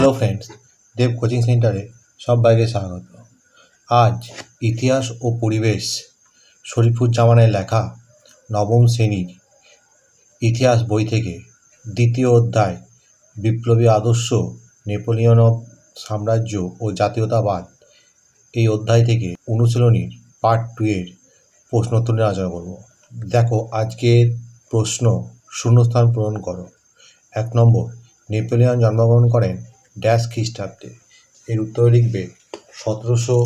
Hello friends দেব coaching সেন্টারে সবাইকে স্বাগত। আজ ইতিহাস ও পরিবেশ শরীফুজ্জামানের লেখা নবম শ্রেণির ইতিহাস বই থেকে দ্বিতীয় অধ্যায়, বিপ্লবী আদর্শ, নেপোলিয়ন সাম্রাজ্য ও জাতীয়তাবাদ এই অধ্যায় থেকে অনুশীলনীর পার্ট টু এর প্রশ্ন নিয়ে আলোচনা করব। দেখো, আজকের প্রশ্ন শূন্যস্থান পূরণ করো। এক নম্বর, নেপোলিয়ন জন্মগ্রহণ করেন ড্যাশ খ্রিস্টাব্দে, এর উত্তর লিখবে সতেরোশো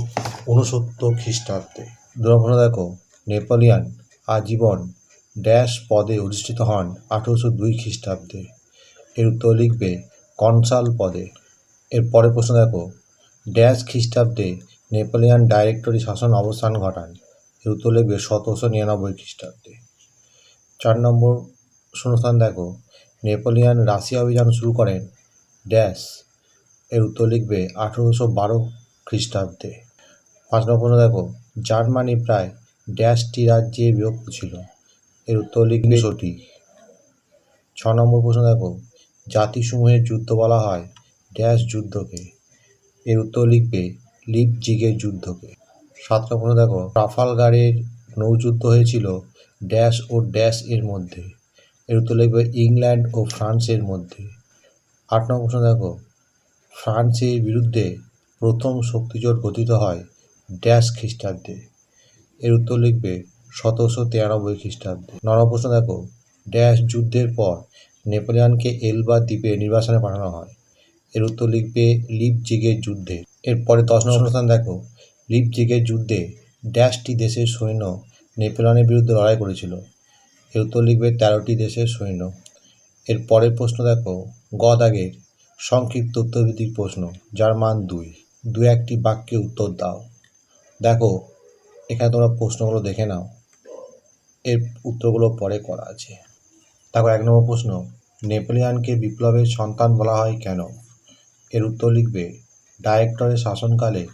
ঊনসত্তর খ্রিস্টাব্দে। দু নম্বর প্রশ্ন দেখো, নেপোলিয়ন আজীবন ড্যাশ পদে অধিষ্ঠিত হন আঠেরোশো দুই খ্রিস্টাব্দে। এর উত্তর লিখবে কনসাল পদে। এর পরের প্রশ্ন, দেখো, ড্যাশ খ্রিস্টাব্দে নেপোলিয়ন ডাইরেক্টরি শাসন অবস্থান ঘটান। এর উত্তর লিখবে সতেরোশো নিরানব্বই খ্রিস্টাব্দে। চার নম্বর শূন্যস্থান, দেখো, নেপোলিয়ন রাশিয়া অভিযান শুরু করেন ড্যাশ। এর উত্তর লিখবে আঠেরোশো বারো খ্রিস্টাব্দে। পাঁচ নম্বর দেখো, জার্মানি প্রায় ড্যাশটি রাজ্যে বিভক্ত ছিল। এর উত্তর লিখবে ষোটি ছ নম্বর প্রশ্ন, দেখো, জাতিসমূহের যুদ্ধ বলা হয় ড্যাশ যুদ্ধকে। এর উত্তর লিখবে লিপজিগের যুদ্ধকে। সাত নম্বর দেখো, ট্রাফালগারের নৌযুদ্ধ হয়েছিল ড্যাশ ও ড্যাশ এর মধ্যে। এর উত্তর লিখবে ইংল্যান্ড ও ফ্রান্সের মধ্যে। আট নম্বর প্রশ্ন, দেখো ফ্রান্সের বিরুদ্ধে প্রথম শক্তিজোট গঠিত হয় ড্যাশ খ্রিস্টাব্দে। এর উত্তর লিখবে সতেরোশো তিরানব্বই খ্রিস্টাব্দে। ন নম্বর প্রশ্ন দেখো, ড্যাশ যুদ্ধের পর নেপোলিয়নকে এলবা দ্বীপে নির্বাসনে পাঠানো হয়। এর উত্তর লিখবে লিপজিগের যুদ্ধে। এরপরে দশ নম্বর স্থান দেখো, লিপজিগের যুদ্ধে ড্যাশটি দেশের সৈন্য নেপোলিয়নের বিরুদ্ধে লড়াই করেছিল। এর উত্তর লিখবে তেরোটি দেশের সৈন্য। এর পরের প্রশ্ন দেখো গ দাগের সংক্ষিপ্ত উত্তরভিত্তিক প্রশ্ন, যার মান দুই। দু একটি বাক্যে উত্তর দাও। দেখো, এখানে তোমরা প্রশ্নগুলো দেখে নাও। এর উত্তরগুলো পরে করা আছে। দেখো, এক নম্বর প্রশ্ন, নেপোলিয়ানকে বিপ্লবের সন্তান বলা হয় কেন? এর উত্তর লিখবে, ডাইরেক্টরের শাসনকালে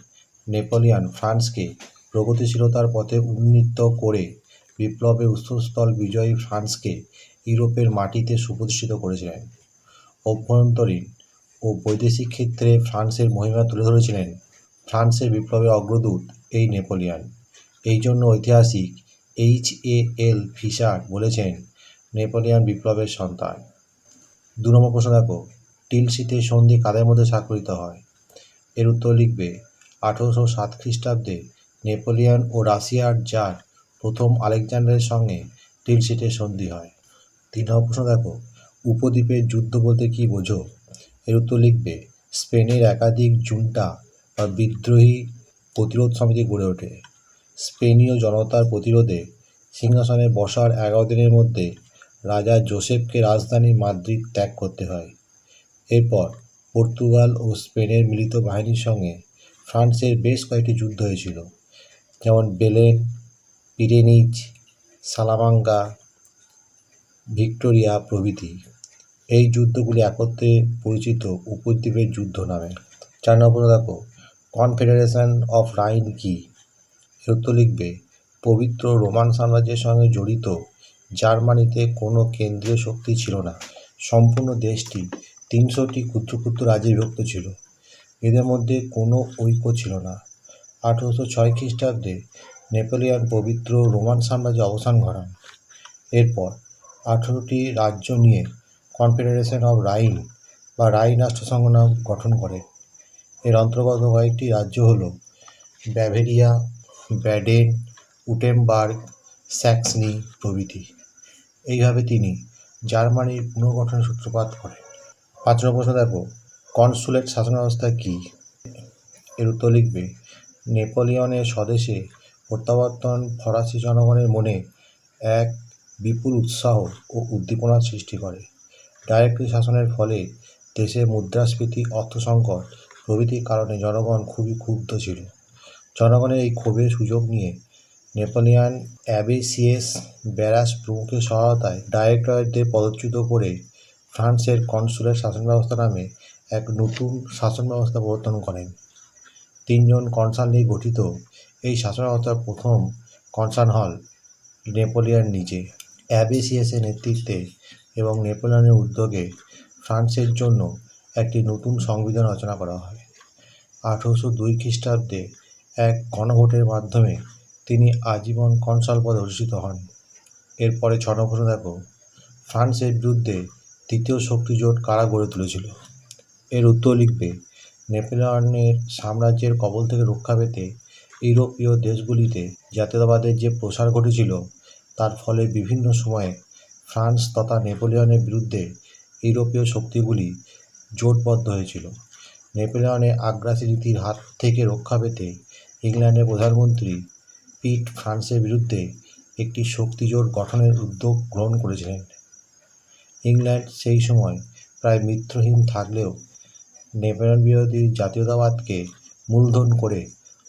নেপোলিয়ান ফ্রান্সকে প্রগতিশীলতার পথে উন্নীত করে বিপ্লবের উৎসস্থল বিজয়ী ফ্রান্সকে ইউরোপের মাটিতে সুপ্রতিষ্ঠিত করেছিলেন। অভ্যন্তরীণ ও বৈদেশিক ক্ষেত্রে ফ্রান্সের মহিমা তুলে ধরেছিলেন ফ্রান্সের বিপ্লবের অগ্রদূত এই নেপোলিয়ন। এই জন্য ঐতিহাসিক এইচ এ এল ফিশার বলেছেন নেপোলিয়ন বিপ্লবের সন্তান। দু নম্বর প্রশ্ন দেখো, টিল টিলসিতে সন্ধি কাদের মধ্যে স্বাক্ষরিত হয়? এর উত্তর লিখবে, আঠেরোশো সাত খ্রিস্টাব্দে নেপোলিয়ন ও রাশিয়ার জার প্রথম আলেকজান্ডারের সঙ্গে টিলসিতে সন্ধি হয়। তিন নম্বর প্রশ্ন দেখো, উপদ্বীপের যুদ্ধ বলতে কী বোঝো? এর উত্তর লিখবে, স্পেনের একাধিক জুন্টা বা বিদ্রোহী প্রতিরোধ সমিতি গড়ে ওঠে। স্পেনীয় জনতার প্রতিরোধে সিংহাসনে বসার এগারো দিনের মধ্যে রাজা জোসেফকে রাজধানী মাদ্রিদ ত্যাগ করতে হয়। এরপর পর্তুগাল ও স্পেনের মিলিত বাহিনীর সঙ্গে ফ্রান্সের বেশ কয়েকটি যুদ্ধ হয়েছিল, যেমন বেলেন পিরেনিজ সালামাঙ্গা, ভিক্টোরিয়া প্রভৃতি। এই যুদ্ধগুলি একত্রে পরিচিত উপদ্বীপের যুদ্ধ নামে। চার নম্বর দেখো, কনফেডারেশন অফ রাইন কি? উত্তর লিখবে, পবিত্র রোমান সাম্রাজ্যের সঙ্গে জড়িত জার্মানিতে কোনো কেন্দ্রীয় শক্তি ছিল না। সম্পূর্ণ দেশটি তিনশোটি ক্ষুদ্র ক্ষুদ্র রাজ্যে বিভক্ত ছিল। এদের মধ্যে কোনো ঐক্য ছিল না। আঠেরোশো ছয় খ্রিস্টাব্দে নেপোলিয়ান পবিত্র রোমান সাম্রাজ্যে অবসান ঘটান এরপর আঠেরোটি রাজ্য নিয়ে কনফেডারেশন অব রাইন বা রাইন রাষ্ট্রসংঘ নাম গঠন করে। এর অন্তর্গত কয়েকটি রাজ্য হল ব্যাভেরিয়া, ব্যাডেন, উটেমবার্গ, স্যাক্সনি প্রভৃতি। এইভাবে তিনি জার্মানির পুনর্গঠনের সূত্রপাত করেন পাঁচ নম্বর দেখো, কনসুলেট শাসন ব্যবস্থা কী? এর উত্তর লিখবে, নেপোলিয়নের স্বদেশে প্রত্যাবর্তন ফরাসি জনগণের মনে এক বিপুল উৎসাহ ও উদ্দীপনার সৃষ্টি করে। ডাইরেক্টরি শাসনের ফলে দেশে মুদ্রাস্ফীতি, অর্থসংকট প্রভৃতির কারণে জনগণ খুবই ক্ষুব্ধ ছিল। জনগণের এই ক্ষোভের সুযোগ নিয়ে নেপোলিয়ান অ্যাবেসিয়েস ব্যারাস প্রমুখের সহায়তায় ডাইরেক্টরেটদের পদচ্যুত করে ফ্রান্সের কনসুলের শাসন ব্যবস্থা নামে এক নতুন শাসন ব্যবস্থা প্রবর্তন করেন। তিনজন কনসাল নিয়ে গঠিত এই শাসন ব্যবস্থার প্রথম কনসার্ন হল নেপোলিয়ান নিজে। অ্যাবেসিয়াসের নেতৃত্বে এবং নেপোলিয়নের উদ্যোগে ফ্রান্সের জন্য একটি নতুন সংবিধান রচনা করা হয়। আঠেরোশো দুই খ্রিস্টাব্দে এক গণভোটের মাধ্যমে তিনি আজীবন কনসাল পদে অধিষ্ঠিত হন। এরপরে ছ নম্বর দেখো, ফ্রান্সের বিরুদ্ধে তৃতীয় শক্তি জোট কারা গড়ে তুলেছিল? এর উত্তর লিখবে, নেপোলিয়নের সাম্রাজ্যের কবল থেকে রক্ষা পেতে ইউরোপীয় দেশগুলিতে জাতীয়তাবাদের যে প্রসার ঘটেছিল, তার ফলে বিভিন্ন সময়ে ফ্রান্স তথা নেপোলিয়নের বিরুদ্ধে ইউরোপীয় শক্তিগুলি জোটবদ্ধ হয়েছিল। নেপোলিয়নের আগ্রাসী নীতির হাত থেকে রক্ষা পেতে ইংল্যান্ডের প্রধানমন্ত্রী পিট ফ্রান্সের বিরুদ্ধে একটি শক্তিজোট গঠনের উদ্যোগ গ্রহণ করেছিলেন। ইংল্যান্ড সেই সময় প্রায় মিত্রহীন থাকলেও নেপোলিয়ন বিরোধী জাতীয়তাবাদকে মূলধন করে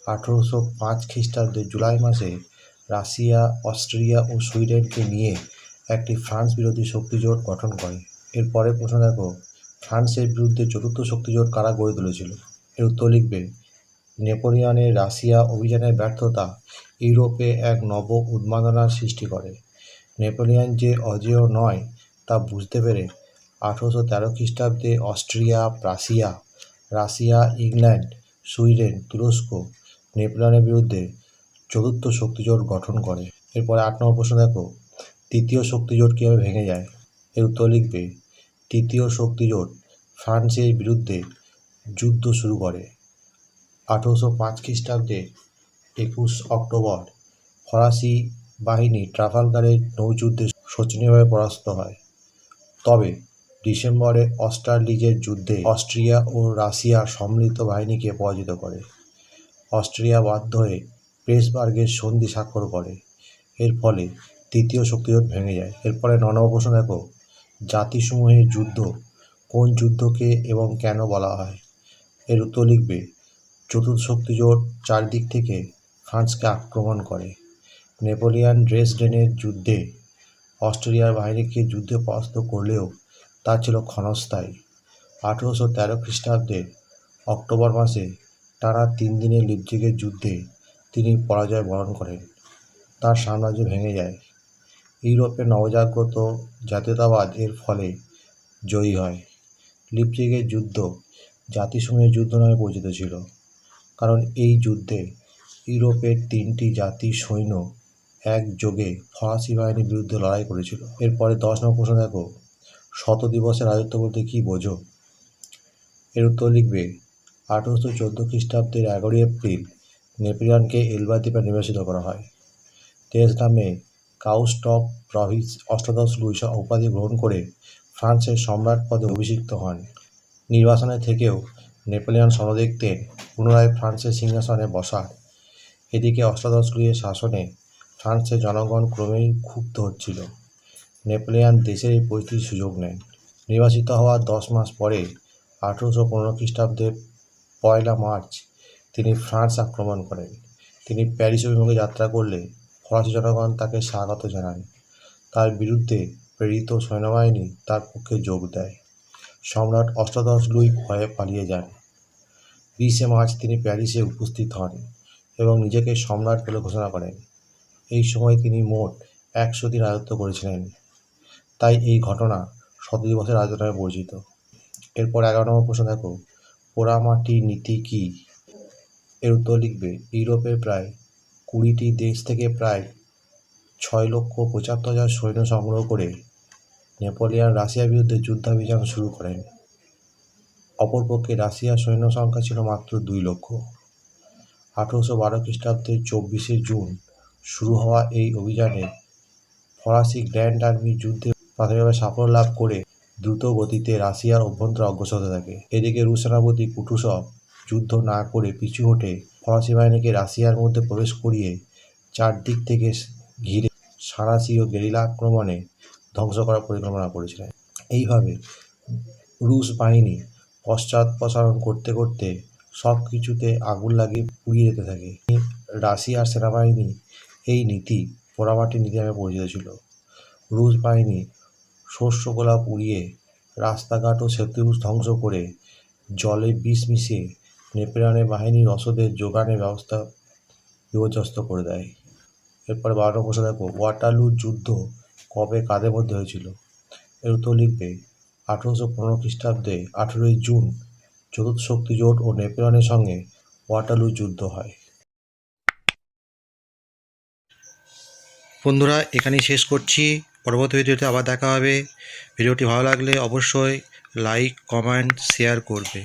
আঠেরোশো পাঁচ খ্রিস্টাব্দের জুলাই মাসে রাশিয়া, অস্ট্রিয়া ও সুইডেনকে নিয়ে একটি ফ্রান্স বিরোধী শক্তিজোট গঠন করে। এর পরের প্রশ্ন দেখো, ফ্রান্সের বিরুদ্ধে চতুর্থ শক্তিজোট কারা গড়ে তুলেছিল? এর উত্তর লিখবে নেপোলিয়নের রাশিয়া অভিযানের ব্যর্থতা ইউরোপে এক নব উন্মাদনার সৃষ্টি করে। নেপোলিয়ন যে অজেয় নয় তা বুঝতে পেরে আঠেরোশো তেরো খ্রিস্টাব্দে Austria, Prussia, Russia, England, Sweden, তুরস্ক নেপোলিয়নের বিরুদ্ধে চতুর্থ শক্তিজোট গঠন করে। এরপরে আট নম্বর প্রশ্ন দেখো তৃতীয় শক্তিজোট কীভাবে ভেঙে যায়? এর উত্তর লিখবে, তৃতীয় শক্তিজোট ফ্রান্সের বিরুদ্ধে যুদ্ধ শুরু করে। আঠেরোশো পাঁচ খ্রিস্টাব্দে একুশ অক্টোবর ফরাসি বাহিনী ট্রাফালগারের নৌযুদ্ধে শোচনীয়ভাবে পরাস্ত হয়। তবে ডিসেম্বরে অস্টারলিজের যুদ্ধে অস্ট্রিয়া ও রাশিয়া সম্মিলিত বাহিনীকে পরাজিত করে। অস্ট্রিয়া বাধ্য হয়ে প্রেসবার্গের সন্ধি স্বাক্ষর করে। এর ফলে তৃতীয় শক্তিজোট ভেঙে যায়। এরপরে ন নম্বর প্রশ্ন দেখো জাতিসমূহের যুদ্ধ, কোন যুদ্ধকে এবং কেন বলা হয়? এর উত্তর লিখবে, চতুর্থ শক্তিজোট চারদিক থেকে ফ্রান্সকে আক্রমণ করে। নেপোলিয়ান ড্রেসডেনের যুদ্ধে অস্ট্রেলিয়ার বাহিনীকে যুদ্ধে পরাস্ত করলেও তা ছিল ক্ষণস্থায়ী। আঠেরোশো তেরো খ্রিস্টাব্দের অক্টোবর মাসে টানা তিন দিনের লিপজিগের যুদ্ধে তিনি পরাজয় বরণ করেন। তার সাম্রাজ্য ভেঙে যায়। ইউরোপে নবজাগ্রত জাতীয়তাবাদ এর ফলে জয়ী হয়। লিপজিগের যুদ্ধ জাতিসমূহের যুদ্ধ নামে পরিচিত ছিল, কারণ এই যুদ্ধে ইউরোপের তিনটি জাতির সৈন্য একযোগে ফরাসি বাহিনীর বিরুদ্ধে লড়াই করেছিল। এরপরে দশ নম্বর প্রশ্ন দেখো, শত দিবসের রাজত্ব বলতে কী বোঝো? এর উত্তর লিখবে, আঠেরোশো চোদ্দ খ্রিস্টাব্দের এগারোই এপ্রিল নেপোলিয়নকে এলবা দ্বীপে নির্বাসিত করা হয়। দেশ নামে কাউস্টপ প্রভিন্স অষ্টাদশ লুইসা উপাধি গ্রহণ করে ফ্রান্সের সম্রাট পদে অভিষিক্ত হন। নির্বাসনে থেকেও নেপোলিয়ন স্বপ্ন পুনরায় ফ্রান্সের সিংহাসনে বসার এদিকে অষ্টাদশ লুইয়ের শাসনে ফ্রান্সের জনগণ ক্রমেই ক্ষুব্ধ হচ্ছিল। নেপোলিয়ন দেশের এই পরিস্থিতির সুযোগ নেন নির্বাচিত হওয়ার দশ মাস পরে আঠেরোশো পনেরো খ্রিস্টাব্দে পয়লা মার্চ তিনি ফ্রান্স আক্রমণ করেন। তিনি প্যারিস অভিমুখে যাত্রা করলে ফরাসি জনগণ তাকে স্বাগত জানান তার বিরুদ্ধে প্রেরিত সৈন্যবাহিনী তার পক্ষে যোগ দেয়। সম্রাট অষ্টাদশ লুই ভয়ে পালিয়ে যান। বিশে মার্চ তিনি প্যারিসে উপস্থিত হন এবং নিজেকে সম্রাট বলে ঘোষণা করেন। এই সময় তিনি মোট একশো দিন রাজত্ব করেছিলেন। তাই এই ঘটনা শত দিবসের রাজত্ব নামে পরিচিত। এরপর এগারো নম্বর প্রশ্ন দেখো পোড়ামাটি নীতি কী? এর উত্তর লিখবে, ইউরোপের প্রায় কুড়িটি দেশ থেকে প্রায় ছয় লক্ষ পঁচাত্তর হাজার সৈন্য সংগ্রহ করে নেপোলিয়ান রাশিয়ার বিরুদ্ধে যুদ্ধাভিযান শুরু করেন। অপরপক্ষে রাশিয়ার সৈন্য সংখ্যা ছিল মাত্র দুই লক্ষ। আঠেরোশো বারো খ্রিস্টাব্দের চব্বিশে জুন শুরু হওয়া এই অভিযানে ফরাসি গ্র্যান্ড আর্মি যুদ্ধে প্রাথমিকভাবে সাফল্য লাভ করে দ্রুত গতিতে রাশিয়ার অভ্যন্তরে অগ্রসর হতে থাকে। এদিকে রুশ সেনাপতি কুটুসভ যুদ্ধ না করে পিছু হটে ফরাসি বাহিনীকে রাশিয়ার মধ্যে প্রবেশ করিয়ে চারদিক থেকে ঘিরে সাঁড়াশি ও গেরিলা আক্রমণে ধ্বংস করার পরিকল্পনা করেছিলেন। এইভাবে রুশ বাহিনী পশ্চাৎপসারণ করতে করতে সব কিছুতে আগুন লাগিয়ে পুড়িয়ে যেতে থাকে। রাশিয়ার সেনাবাহিনী এই নীতি, পোড়ামাটির নীতি নামে পরিচিত ছিল। রুশ বাহিনী শস্যগোলা পুড়িয়ে রাস্তাঘাট ও সেতু ধ্বংস করে জলে বিষ মিশিয়ে নেপোলিয়নের বাহিনীর রসদের যোগানের ব্যবস্থা বিপর্যস্ত করে দেয়। এরপরে বারো নম্বর প্রশ্ন দেখো ওয়াটারলু যুদ্ধ কবে কাদের মধ্যে হয়েছিল? এর উত্তর লিখবে, আঠেরোশো পনেরো খ্রিস্টাব্দে আঠেরোই জুন চতুর্থ শক্তি জোট ও নেপোলিয়নের সঙ্গে ওয়াটারলু যুদ্ধ হয়। বন্ধুরা, এখানেই শেষ করছি। পরবর্তী ভিডিওতে আবার দেখা হবে। ভিডিওটি ভালো লাগলে অবশ্যই লাইক, কমেন্ট, শেয়ার করবে।